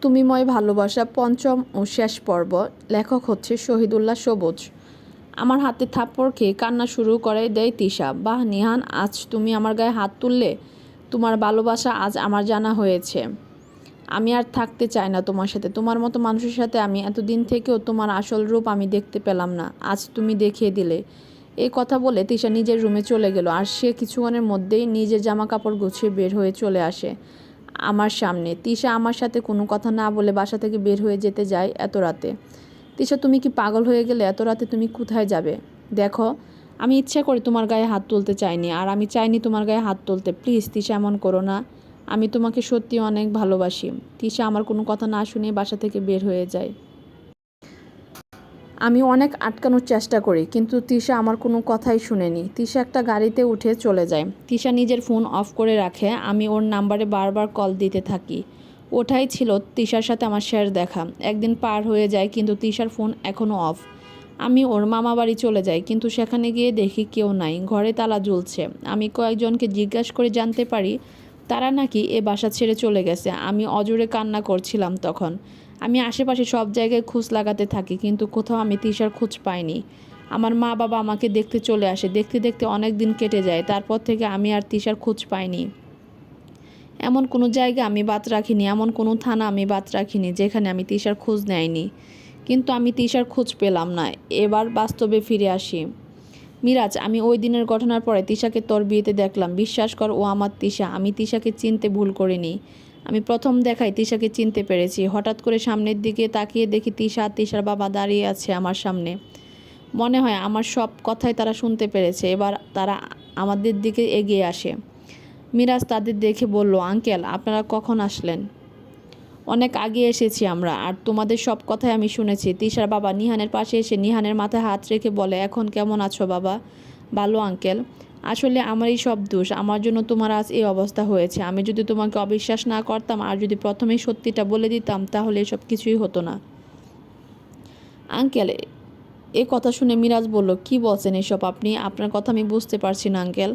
তুমিময় ভালোবাসা পঞ্চম ও শেষ পর্ব। লেখক হচ্ছে শহীদুল্লাহ সবুজ। আমার হাতে থাপ্পড় খেয়ে কান্না শুরু করে দেয় তিশা। বাহ, নিহান, আজ তুমি আমার গায়ে হাত তুললে? তোমার ভালোবাসা আজ আমার জানা হয়েছে। আমি আর থাকতে চাই না তোমার সাথে। তোমার মতো মানুষের সাথে আমি এতদিন থেকেও তোমার আসল রূপ আমি দেখতে পেলাম না। আজ তুমি দেখিয়ে দিলে। এই কথা বলে তিশা নিজের রুমে চলে গেল। আর সে কিছুক্ষণের মধ্যেই নিজের জামা কাপড় গুছিয়ে বের হয়ে চলে আসে। আমার সামনে। তিশা আমার সাথে কোনো কথা না বলে বাসা থেকে বের হয়ে যেতে যায় এত রাতে। তিশা, তুমি কি পাগল হয়ে গেলে এত রাতে তুমি কোথায় যাবে? দেখো, আমি ইচ্ছা করে তোমার গায়ে হাত তুলতে চাইনি আর আমি চাইনি তোমার গায়ে হাত তুলতে। প্লিজ, তিশা, এমন করো না। আমি তোমাকে সত্যি অনেক ভালোবাসি। তিশা, আমার কোনো কথা না শুনে বাসা থেকে বের হয়ে যায়। আমি অনেক আটকানোর চেষ্টা করি, কিন্তু তিশা আমার কোনো কথাই শুনেনি। তিশা একটা গাড়িতে উঠে চলে যায়। তিশা নিজের ফোন অফ করে রাখে, আমি ওর নাম্বারে বারবার কল দিতে থাকি। ওঠাই ছিল তিশার সাথে আমার শেষ দেখা। একদিন পার হয়ে যায়, কিন্তু তিশার ফোন এখনও অফ। আমি ওর মামা বাড়ি চলে যাই, কিন্তু সেখানে গিয়ে দেখি কেউ নাই, ঘরে তালা ঝুলছে আমি কয়েকজনকে জিজ্ঞাসা করে জানতে পারি, তারা নাকি এ বাসা ছেড়ে চলে গেছে। আমি অজোরে কান্না করছিলাম তখন। আমি আশেপাশে সব জায়গায় খোঁজ লাগাতে থাকি, কিন্তু কোথাও আমি তিশার খোঁজ পাইনি। আমার মা বাবা আমাকে দেখতে চলে আসে, দেখতে দেখতে অনেক দিন কেটে যায়, তারপর থেকে আমি আর তিশার খোঁজ পাইনি। এমন কোনো জায়গা আমি বাদ রাখিনি, এমন কোনো থানা আমি বাদ রাখিনি, যেখানে আমি তিশার খোঁজ নেয়নি। কিন্তু আমি তিশার খোঁজ পেলাম না। এবার বাস্তবে ফিরে আসি। মিরাজ, আমি ওই দিনের ঘটনার পরে তিশাকে তোর বিয়েতে দেখলাম। বিশ্বাস কর, ও আমার তিশা আমি তিশাকে চিনতে ভুল করিনি। আমি প্রথম দেখায় তিশাকে চিনতে পেরেছি। হঠাৎ করে সামনের দিকে তাকিয়ে দেখি তিশা তিশার বাবা দাঁড়িয়ে আছে আমার সামনে। মনে হয় আমার সব কথাই তারা শুনতে পেরেছে। এবার তারা আমাদের দিকে এগিয়ে আসে। মিরাজ তাদের দেখে বলল, আঙ্কেল, আপনারা কখন আসলেন? অনেক আগে এসেছি আমরা, আর তোমাদের সব কথাই আমি শুনেছি। তিশার বাবা নিহানের পাশে এসে নিহানের মাথায় হাত রেখে বলে, এখন কেমন আছো বাবা? ভালো, আঙ্কেল। আসলে আমারই সব দোষ। আমার জন্য তোমার আজ এই অবস্থা হয়েছে। আমি যদি তোমাকে অবিশ্বাস না করতাম আর যদি প্রথমেই সত্যিটা বলে দিতাম, তাহলে এসব কিছুই হতো না। আঙ্কেল, এ কথা শুনে মিরাজ বলল, কি বলছেন এসব আপনি? আপনার কথা আমি বুঝতে পারছি না, আঙ্কেল।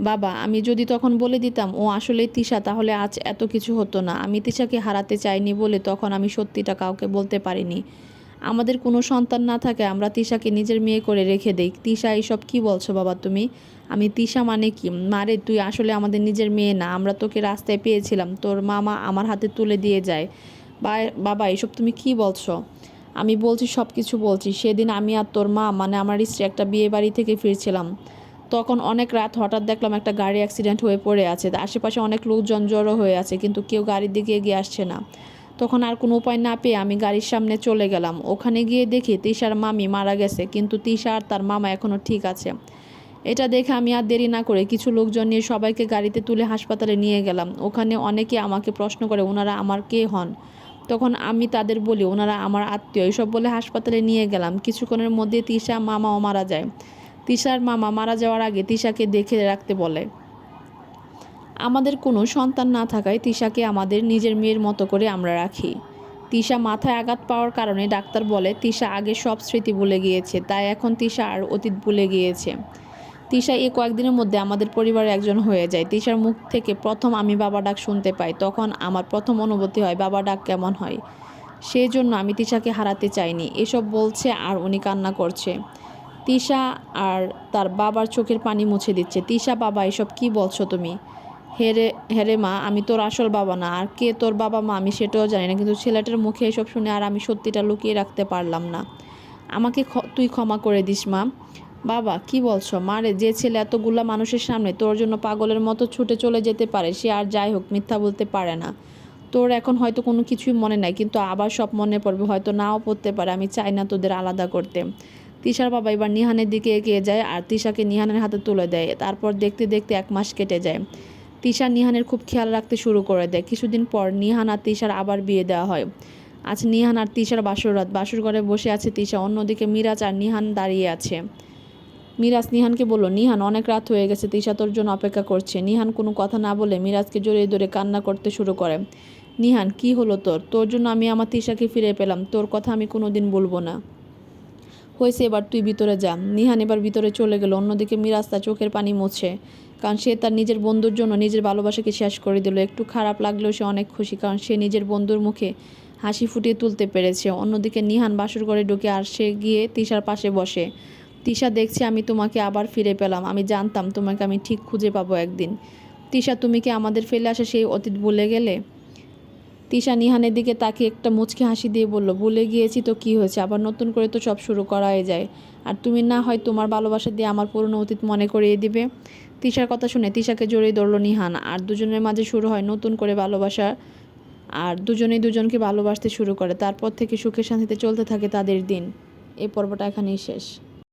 বাবা, আমি যদি তখন বলে দিতাম, ও আসলে তিশা, তাহলে আজ এত কিছু হতো না। আমি তিশাকে হারাতে চাইনি বলে তখন আমি সত্যিটা কাউকে বলতে পারিনি। আমাদের কোনো সন্তান না থাকে আমরা তিশাকে নিজের মেয়ে করে রেখে দেই। তিশা, এইসব কি বলছো বাবা তুমি? আমি তিশা মানে কি? মারে তুই আসলে আমাদের নিজের মেয়ে না। আমরা তোকে রাস্তায় পেয়েছিলাম। তোর মামা আমার হাতে তুলে দিয়ে যায়। বা বাবা, এসব তুমি কি বলছো? আমি বলছি, সব কিছু বলছি। সেদিন আমি আর তোর মা মানে আমার স্ত্রী একটা বিয়ে বাড়ি থেকে ফিরছিলাম। তখন অনেক রাত হঠাৎ দেখলাম একটা গাড়ি অ্যাক্সিডেন্ট হয়ে পড়ে আছে। আশেপাশে অনেক লোকজন জড়ো হয়ে আছে, কিন্তু কেউ গাড়ির দিকে এগিয়ে আসছে না। তখন আর কোনো উপায় না পেয়ে আমি গাড়ির সামনে চলে গেলাম। ওখানে গিয়ে দেখি তিশার মামি মারা গেছে, কিন্তু তিশা আর তার মামা এখনও ঠিক আছে। এটা দেখে আমি আর দেরি না করে কিছু লোকজন নিয়ে সবাইকে গাড়িতে তুলে হাসপাতালে নিয়ে গেলাম। ওখানে অনেকে আমাকে প্রশ্ন করে, ওনারা আমার কে হন? তখন আমি তাদের বলি, ওনারা আমার আত্মীয়। এসব বলে হাসপাতালে নিয়ে গেলাম। কিছুক্ষণের মধ্যে তিশা মামাও মারা যায়। তিশার মামা মারা যাওয়ার আগে তিশাকে দেখে রাখতে বলে। আমাদের কোনো সন্তান না থাকায় তিশাকে আমাদের নিজের মেয়ের মতো করে আমরা রাখি। তিশা মাথায় আঘাত পাওয়ার কারণে ডাক্তার বলে, তিশা আগে সব স্মৃতি ভুলে গিয়েছে, তাই এখন তিশা আর অতীত ভুলে গিয়েছে। তিশা এই কয়েকদিনের মধ্যে আমাদের পরিবারের একজন হয়ে যায়। তিশার মুখ থেকে প্রথম আমি বাবা ডাক শুনতে পাই, তখন আমার প্রথম অনুভূতি হয়, বাবা ডাক কেমন হয়? সেই জন্য আমি তিশাকে হারাতে চাইনি। এসব বলছে আর উনি কান্না করছে। তিশা আর তার বাবার চোখের পানি মুছে দিচ্ছে। তিশা, বাবা, এসব কি বলছো তুমি? হেরে হেরে মা, আমি তোর আসল বাবা না। আর কে তোর বাবা মা আমি সেটাও জানি না, কিন্তু ছেলেটার মুখে এসব শুনে আর আমি সত্যিটা লুকিয়ে রাখতে পারলাম না। আমাকে তুই ক্ষমা করে দিস, মা। বাবা, কি বলছো? মারে যে ছেলে এতগুলা মানুষের সামনে তোর জন্য পাগলের মতো ছুটে চলে যেতে পারে, সে আর যাই হোক মিথ্যা বলতে পারে না। তোর এখন হয়তো কোনো কিছুই মনে নাই, কিন্তু আবার সব মনে পড়বে, হয়তো নাও পড়তে পারে, আমি চাই না তোদের আলাদা করতে। তিশার বাবা এবার নিহানের দিকে এগিয়ে যায় আর তিশাকে নিহানের হাতে তুলে দেয়, তারপর দেখতে দেখতে এক মাস কেটে যায়। তিশা নিহানের খুব খেয়াল রাখতে শুরু করে দেয়। কিছুদিন পর নিহান আর তিশার আবার বিয়ে দেওয়া হয়। আজ নিহান আর তিশার বাসর রাত। বাসর ঘরে বসে আছে তিশা। অন্যদিকে মিরাজ আর নিহান দাঁড়িয়ে আছে। মিরাজ নিহানকে বলল, নিহান, অনেক রাত হয়ে গেছে। তিশা তোর জন্য অপেক্ষা করছে। নিহান কোনো কথা না বলে মিরাজকে জড়িয়ে ধরে কান্না করতে শুরু করে। নিহান, কি হলো তোর? তোর জন্য আমি আমার তিশাকে ফিরে পেলাম। তোর কথা আমি কোনো দিন বলব না। হয়েছে এবার তুই ভিতরে যা। নিহান এবার ভিতরে চলে গেল। অন্যদিকে মিরাজ তার চোখের পানি মুছে। কারণ সে তার নিজের বন্ধুর জন্য নিজের ভালোবাসাকে শেষ করে দিল। একটু খারাপ লাগলেও সে অনেক খুশি, কারণ সে নিজের বন্ধুর মুখে হাসি ফুটিয়ে তুলতে পেরেছে। অন্যদিকে নিহান বাসর ঘরে ঢুকে আর সে গিয়ে তিশার পাশে বসে। তিশা দেখছে, আমি তোমাকে আবার ফিরে পেলাম। আমি জানতাম তোমাকে আমি ঠিক খুঁজে পাবো একদিন। তিশা, তুমি কি আমাদের ফেলে আসা সেই অতীত ভুলে গেলে? তিশা নিহানের দিকে তাকে একটা মুচকি হাসি দিয়ে বলল, ভুলে গিয়েছি তো কি হয়েছে? আবার নতুন করে তো সব শুরু করাই যায়। আর তুমি না হয় তোমার ভালোবাসা দিয়ে আমার পুরনো অতীত মনে করিয়ে দিবে? তিশার কথা শুনে তিশাকে জড়িয়ে ধরল নিহান। আর দুজনের মাঝে শুরু হয় নতুন করে ভালোবাসা। আর দুজনেই দুজনকে ভালোবাসতে শুরু করে। তারপর থেকে সুখে শান্তিতে চলতে থাকে তাদের দিন। এই পর্বটা এখানেই শেষ।